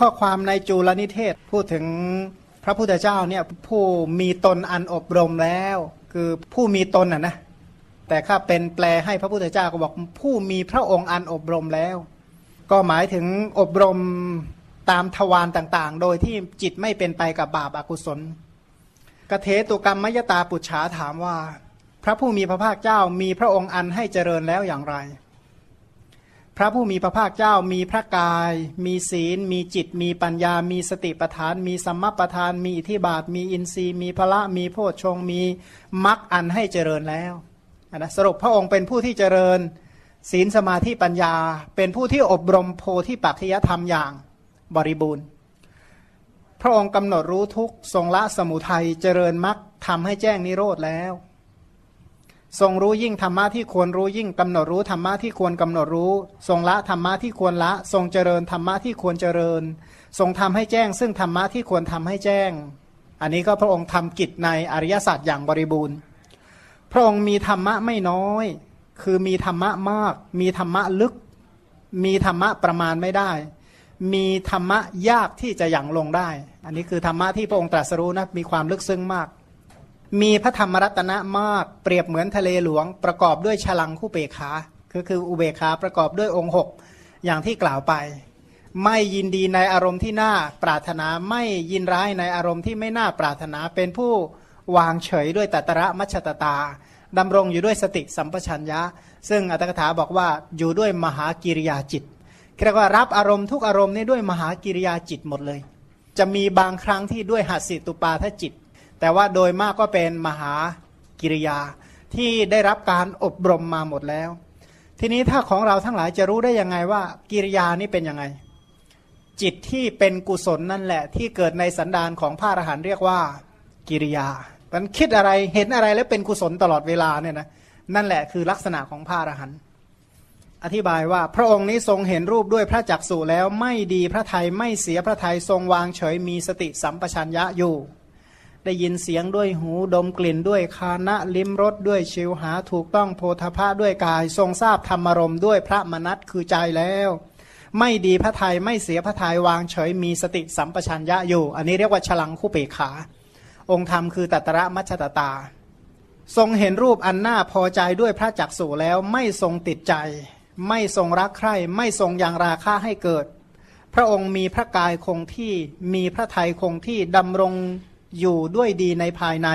ข้อความในจูลนิเทศ พูดถึงพระพุทธเจ้าเนี่ยผู้มีตนอันอบรมแล้ว คือผู้มีตนอะนะแต่ข้าเป็นแปลให้พระพุทธเจ้าก็บอกผู้มีพระองค์อันอบรมแล้ว ก็หมายถึงอบรมตามทวารต่างๆ โดยที่จิตไม่เป็นไปกับบาปอากุศลกเทตุกรรมมยตาปุจฉาถามว่า พระผู้มีพระภาคเจ้ามีพระองค์อันให้เจริญแล้วอย่างไร พระผู้มีพระภาคเจ้ามีพระกาย มีศีล มีจิต มีปัญญา มีสติปัฏฐาน มีสัมมาปัฏฐาน มีอิทธิบาท มีอินทรีย์ มีพละ มีโพชฌงมีมรรคอันให้เจริญแล้วนะสรุปพระองค์เป็นผู้ที่เจริญ ศีลสมาธิปัญญา เป็นผู้ที่อบรมโพธิปัจจยธรรมอย่างบริบูรณ์ พระองค์กำหนดรู้ทุกทรงละสมุทัยเจริญมรรคทำให้แจ้งนิโรธแล้ว ทรงรู้ยิ่งธรรมะที่ควรรู้ยิ่งกำหนดรู้ธรรมะที่ควรกำหนดรู้ ทรงละธรรมะที่ควรละ ทรงเจริญธรรมะที่ควรเจริญ ทรงทำให้แจ้ง ซึ่งธรรมะที่ควรทำให้แจ้ง อันนี้ก็พระองค์ทำกิจในอริยศาสัจอย่างบริบูรณ์ พระองค์มีธรรมะไม่น้อย คือมีธรรมะมาก มีธรรมะลึก มีธรรมะประมาณไม่ได้ มีธรรมะยากที่จะยังลงได้ อันนี้คือธรรมะที่พระองค์ตรัสรู้นะมีความลึกซึ้งมาก มีพระธรรมรัตนะมากเปรียบเหมือนทะเลหลวง ประกอบด้วยฉลังคู่เปขาคือคืออุเบกขาประกอบด้วยองค์หกอย่างที่กล่าวไป ไม่ยินดีในอารมณ์ที่น่าปรารถนาไม่ยินร้ายในอารมณ์ที่ไม่น่าปรารถนาเป็นผู้วางเฉยด้วยตัตระมัชตตาดำรงอยู่ด้วยสติสัมปชัญญะ ซึ่งอัตถกถาบอกว่าอยู่ด้วยมหากิริยาจิตเรียกว่ารับอารมณ์ทุกอารมณ์นี้ด้วยมหากิริยาจิตหมดเลย จะมีบางครั้งที่ด้วยหัสสิตุปาทจิต แต่ว่าโดยมากก็เป็นมหากิริยาที่ได้รับการอบรมมาหมดแล้ว ทีนี้ถ้าของเราทั้งหลายจะรู้ได้ยังไงว่า กิริยานี่เป็นยังไง จิตที่เป็นกุศลนั่นแหละ ที่เกิดในสันดานของพระอรหันต์เรียกว่ากิริยามันคิดอะไรเห็นอะไรแล้วเป็นกุศลตลอดเวลาเนี่ยนะนั่นแหละคือลักษณะของพระอรหันต์อธิบายว่าพระองค์นี้ทรงเห็นรูปด้วยพระจักษุแล้วไม่ดีพระไทยไม่เสียพระไทยทรงวางเฉยมีสติสัมปชัญญะอยู่ ได้ยินเสียงด้วยหูดมกลิ่นด้วยคานะลิ้มรสด้วยชิวหาถูกต้องโพธภะด้วยกาย ทรงทราบธรรมรมด้วยพระมนัตคือใจแล้ว ไม่ดีพระไทยไม่เสียพระไทยวางเฉยมีสติสัมปชัญญะอยู่ อันนี้เรียกว่าฉลังคู่เปขา องค์ธรรมคือตัตระมัชตตา ทรงเห็นรูปอันน่าพอใจด้วยพระจักษุแล้วไม่ทรงติดใจ ไม่ทรงรักใคร่ไม่ทรงยังราค่าให้เกิด พระองค์มีพระกายคงที่มีพระไทยคงที่ดำรง อยู่ด้วยดีในภายใน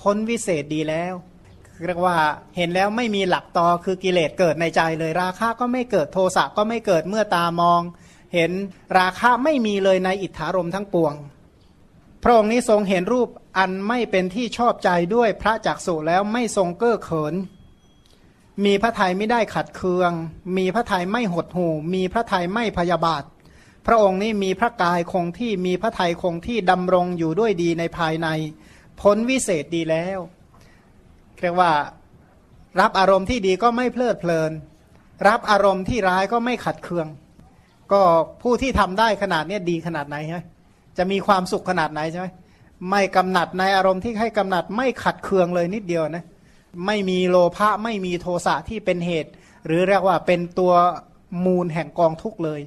พ้นวิเศษดีแล้วเรียกว่าเห็นแล้วไม่มีหลักตอคือกิเลสเกิดในใจเลยราคะก็ไม่เกิดโทสะก็ไม่เกิดเมื่อตามอง เห็นราคะไม่มีเลยในอิทธารมทั้งปวง พระองค์นี้ทรงเห็นรูปอันไม่เป็นที่ชอบใจด้วยพระจักสุแล้วไม่ทรงเก้อเขิน มีพระทัยไม่ได้ขัดเคือง มีพระทัยไม่หดหู่ มีพระทัยไม่พยาบาท พระองค์นี้มีพระกายคงที่มีพระทัยคงที่ดำรงอยู่ด้วยดีในภายใน พ้นวิเศษดีแล้วเรียกว่ารับอารมณ์ที่ดีก็ไม่เพลิดเพลิน รับอารมณ์ที่ร้ายก็ไม่ขัดเคือง ก็ผู้ที่ทำได้ขนาดนี้ดีขนาดไหนฮะจะมีความสุขขนาดไหนใช่ไหมไม่กำหนัดในอารมณ์ที่ให้กำหนัดไม่ขัดเคืองเลยนิดเดียวนะไม่มีโลภะไม่มีโทสะที่เป็นเหตุ หรือเรียกว่าเป็นตัวมูลแห่งกองทุกข์เลย